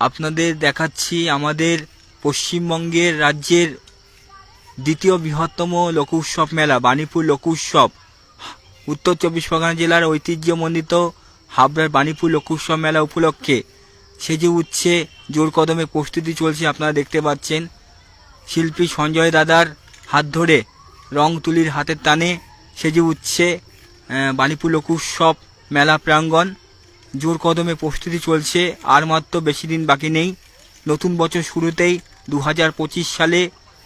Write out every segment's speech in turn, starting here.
আপনাদের দেখাচ্ছি আমাদের পশ্চিমবঙ্গের রাজ্যের দ্বিতীয় বৃহত্তম লোক উৎসব মেলা বাণীপুর লোক উৎসব উত্তর চব্বিশ পরগনা জেলার ঐতিহ্যমণ্ডিত হাবড়ার বাণীপুর লোক উৎসব মেলা উপলক্ষে সেজে উঠছে জোর কদমে প্রস্তুতি চলছে আপনারা দেখতে পাচ্ছেন। শিল্পী সঞ্জয় দাদার হাত ধরে রং তুলির হাতের টানে সেজে আহ, বাণীপুর লোক উৎসব মেলা প্রাঙ্গণ। জোর কদমে প্রস্তুতি চলছে, আর মাত্র বেশি দিন বাকি নেই। নতুন বছর শুরুতেই দু হাজার পঁচিশ সালে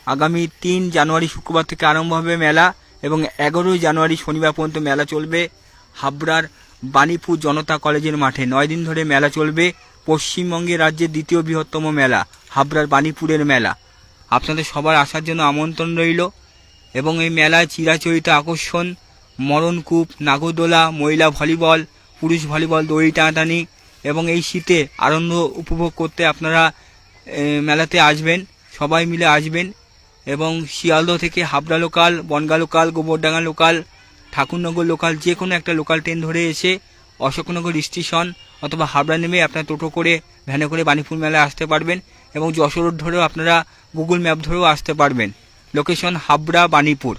আগামী তিন জানুয়ারি শুক্রবার থেকে আরম্ভ হবে মেলা এবং এগারোই জানুয়ারি শনিবার পর্যন্ত মেলা চলবে হাবড়ার বাণীপুর জনতা কলেজের মাঠে। নয় দিন ধরে মেলা চলবে। পশ্চিমবঙ্গের রাজ্যের দ্বিতীয় বৃহত্তম মেলা, হাবড়ার বাণীপুরের মেলা। আপনাদের সবার আসার জন্য আমন্ত্রণ রইল এবং এই মেলায় চিরাচরিত আকর্ষণ, মরণকূপ, নাগরদোলা, মহিলা ভলিবল পুরুষ ভলিবল, দড়ি টানাটানি এবং এই শীতে আনন্দ উপভোগ করতে আপনারা মেলাতে আসবেন। সবাই মিলে আসবেন এবং শিয়ালদহ থেকে Habra local, Bongaon local, Gobardanga local, Thakurnagar local, যে কোনো একটা লোকাল ট্রেন ধরে এসে অশোকনগর স্টেশন অথবা হাবড়া নেমে আপনার টোটো করে, ভ্যানে করে বাণীপুর মেলায় আসতে পারবেন এবং যশোর ধরেও আপনারা গুগল ম্যাপ ধরেও আসতে পারবেন। লোকেশন হাবড়া বাণীপুর।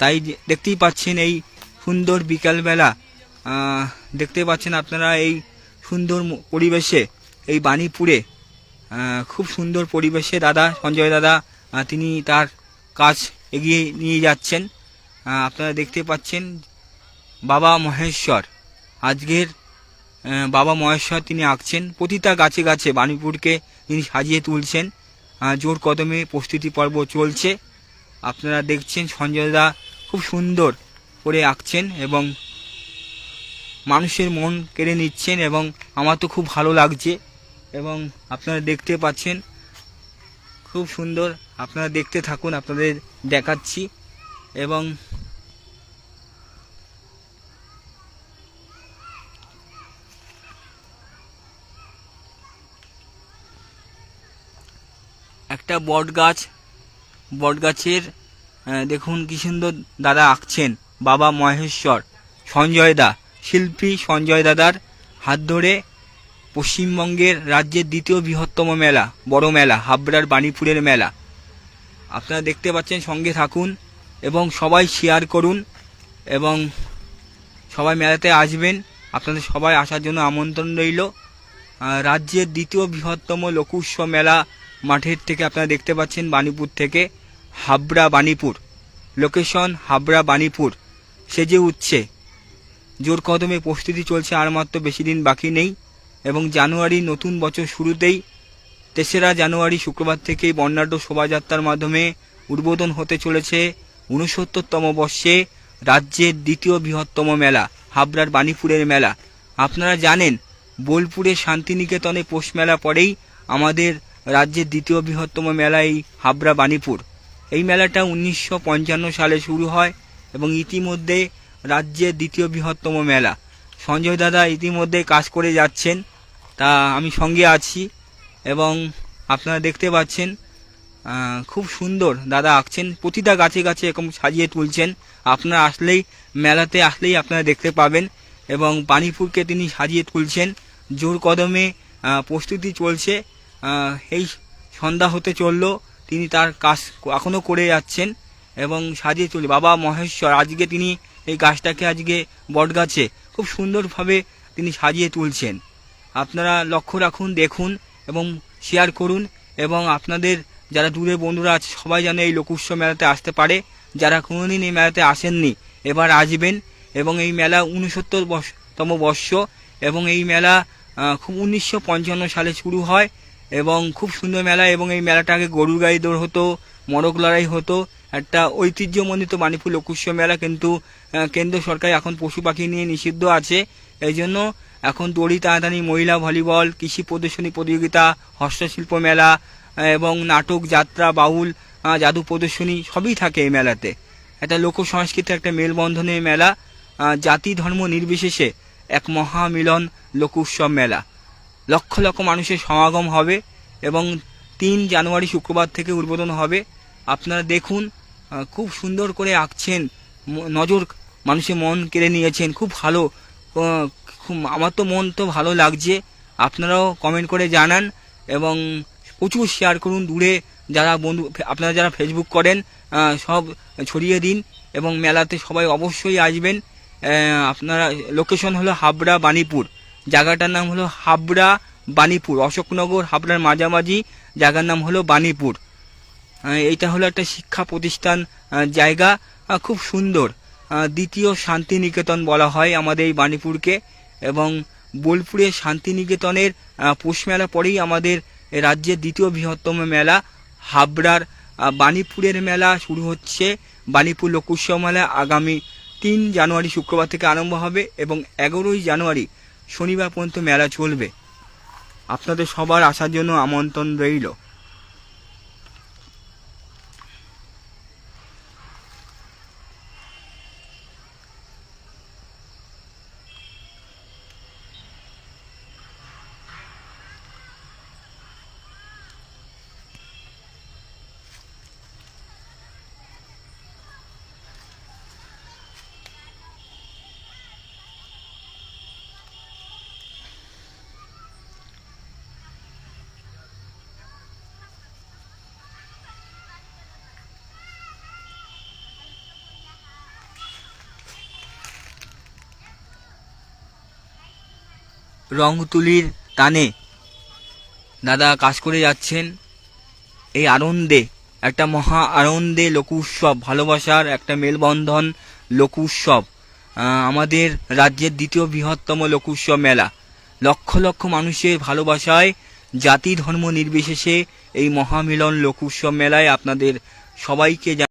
তাই দেখতেই পাচ্ছেন এই সুন্দর বিকালবেলা দেখতে পাচ্ছেন আপনারা এই সুন্দর পরিবেশে, এই বাণীপুরে খুব সুন্দর পরিবেশে দাদা, সঞ্জয় দাদা তিনি তার কাজ এগিয়ে নিয়ে যাচ্ছেন। আপনারা দেখতে পাচ্ছেন বাবা মহেশ্বর। আজকের বাবা মহেশ্বর তিনি আঁকছেন প্রতিটা গাছে গাছে বাণীপুরকে তিনি সাজিয়ে তুলছেন। জোর কদমে প্রস্তুতি পর্ব চলছে। আপনারা দেখছেন সঞ্জয় দা খুব সুন্দর করে আঁকছেন এবং মানুষের মন কেড়ে নিচ্ছেন এবং আমার তো খুব ভালো লাগছে। এবং আপনারা দেখতে পাচ্ছেন, খুব সুন্দর আপনারা দেখতে থাকুন, আপনাদের দেখাচ্ছি। এবং একটা বট গাছ, বট গাছের দেখুন কি সুন্দর দাদা আঁকছেন, বাবা মহেশ্বর, সঞ্জয় দা। শিল্পী সঞ্জয় দাদার হাত ধরে পশ্চিমবঙ্গের রাজ্যের দ্বিতীয় বৃহত্তম মেলা, বড় মেলা, হাবড়ার বাণীপুরের মেলা। আপনারা দেখতে পাচ্ছেন, সঙ্গে থাকুন এবং সবাই শেয়ার করুন এবং সবাই মেলাতে আসবেন। আপনাদের সবাই আসার জন্য আমন্ত্রণ রইল। রাজ্যের দ্বিতীয় বৃহত্তম লোক মেলা মাঠের থেকে আপনারা দেখতে পাচ্ছেন বাণীপুর থেকে হাবড়া বাণীপুর। লোকেশন হাবড়া বাণীপুর। সেজে উঠছে। জোর কদমে প্রস্তুতি চলছে আর মাত্র বেশি দিন বাকি নেই এবং জানুয়ারি নতুন বছর শুরুতেই তেসরা জানুয়ারি শুক্রবার থেকেই বর্ণাঢ্য শোভাযাত্রার মাধ্যমে উদ্বোধন হতে চলেছে উনসত্তরতম বর্ষে রাজ্যের দ্বিতীয় বৃহত্তম মেলা, হাবড়ার বাণীপুরের মেলা। আপনারা জানেন বোলপুরের শান্তিনিকেতনে পৌষ মেলা পরেই আমাদের রাজ্যের দ্বিতীয় বৃহত্তম মেলা এই হাবড়া বাণীপুর এই মেলাটা উনিশশো পঞ্চান্ন সালে শুরু হয় এবং ইতিমধ্যে রাজ্যের দ্বিতীয় বৃহত্তম মেলা। সঞ্জয় দাদা ইতিমধ্যে কাজ করে যাচ্ছেন। তা আমি সঙ্গে আছি এবং আপনারা দেখতে পাচ্ছেন খুব সুন্দর দাদা আঁকছেন, প্রতিটা গাছে গাছে এরকম সাজিয়ে তুলছেন। আপনারা আসলেই, মেলাতে আসলেই আপনারা দেখতে পাবেন এবং পানিপুরকে তিনি সাজিয়ে তুলছেন। জোর কদমে প্রস্তুতি চলছে। এই সন্ধ্যা হতে চলল, তিনি তার কাজ এখনও করে যাচ্ছেন এবং সাজিয়ে তুলি বাবা মহেশ্বর, আজকে তিনি এই গাছটাকে আজকে বটগাছে খুব সুন্দরভাবে তিনি সাজিয়ে তুলছেন। আপনারা লক্ষ্য রাখুন, দেখুন এবং শেয়ার করুন এবং আপনাদের যারা দূরে বন্ধুরা আছে, সবাই যেন এই লোক উৎসব মেলাতে আসতে পারে। যারা কোনোদিন এই মেলাতে আসেননি, এবার আসবেন এবং এই মেলা উনসত্তর তম বর্ষ এবং এই মেলা খুব উনিশশো পঞ্চান্ন সালে শুরু হয় এবং খুব সুন্দর মেলা এবং এই মেলাটা আগে গরুর গাড়ি দৌড় হতো মরক লড়াই হতো। একটা ঐতিহ্যমণ্ডিত বাণীপুর লোক উৎসব মেলা, কিন্তু কেন্দ্র সরকার এখন পশু পাখি নিয়ে নিষিদ্ধ আছে। এই জন্য এখন দড়ি টানাটানি, মহিলা ভলিবল, কৃষি প্রদর্শনী প্রতিযোগিতা, হস্তশিল্প মেলা এবং নাটক, যাত্রা, বাউল জাদু প্রদর্শনী সবই থাকে এই মেলাতে। একটা লোক সংস্কৃতির একটা মেলবন্ধনের মেলা জাতি ধর্ম নির্বিশেষে এক মহামিলন লোক উৎসব মেলা। লক্ষ লক্ষ মানুষের সমাগম হবে এবং তিন জানুয়ারি শুক্রবার থেকে উদ্বোধন হবে। আপনারা দেখুন খুব সুন্দর করে আঁকছেন নজর মানুষের মন কেড়ে নিয়েছেন, খুব ভালো খুব, আমার তো মন তো ভালো লাগছে। আপনারাও কমেন্ট করে জানান এবং প্রচুর শেয়ার করুন দূরে যারা বন্ধু, আপনারা যারা ফেসবুক করেন সব ছড়িয়ে দিন এবং মেলাতে সবাই অবশ্যই আসবেন। আপনারা লোকেশন হলো হাবড়া বাণীপুর। জায়গাটার নাম হলো হাবড়া বাণীপুর, অশোকনগর, হাবড়ার মাঝামাঝি, জায়গার নাম হলো বাণীপুর। এইটা হলো একটা শিক্ষা প্রতিষ্ঠান জায়গা খুব সুন্দর। দ্বিতীয় শান্তিনিকেতন বলা হয় আমাদের এই বাণীপুরকে এবং বোলপুরের শান্তিনিকেতনের পৌষ মেলা পরেই আমাদের রাজ্যের দ্বিতীয় বৃহত্তম মেলা হাবড়ার বাণীপুরের মেলা শুরু হচ্ছে। বাণীপুর লোক উৎসব মেলা আগামী তিন জানুয়ারি শুক্রবার থেকে আরম্ভ হবে এবং এগারোই জানুয়ারি শনিবার পর্যন্ত মেলা চলবে। আপনাদের সবার আসার জন্য আমন্ত্রণ রইল। রং তুলির টানে দাদা কাজ করে যাচ্ছেন। এই আনন্দে, একটা মহা আনন্দে লোক উৎসব ভালোবাসার একটা মেলবন্ধন লোক উৎসব আমাদের রাজ্যের দ্বিতীয় বৃহত্তম লোক উৎসব মেলা। লক্ষ লক্ষ মানুষের ভালোবাসায় জাতি ধর্ম নির্বিশেষে এই মহামিলন লোক উৎসব মেলায় আপনাদের সবাইকে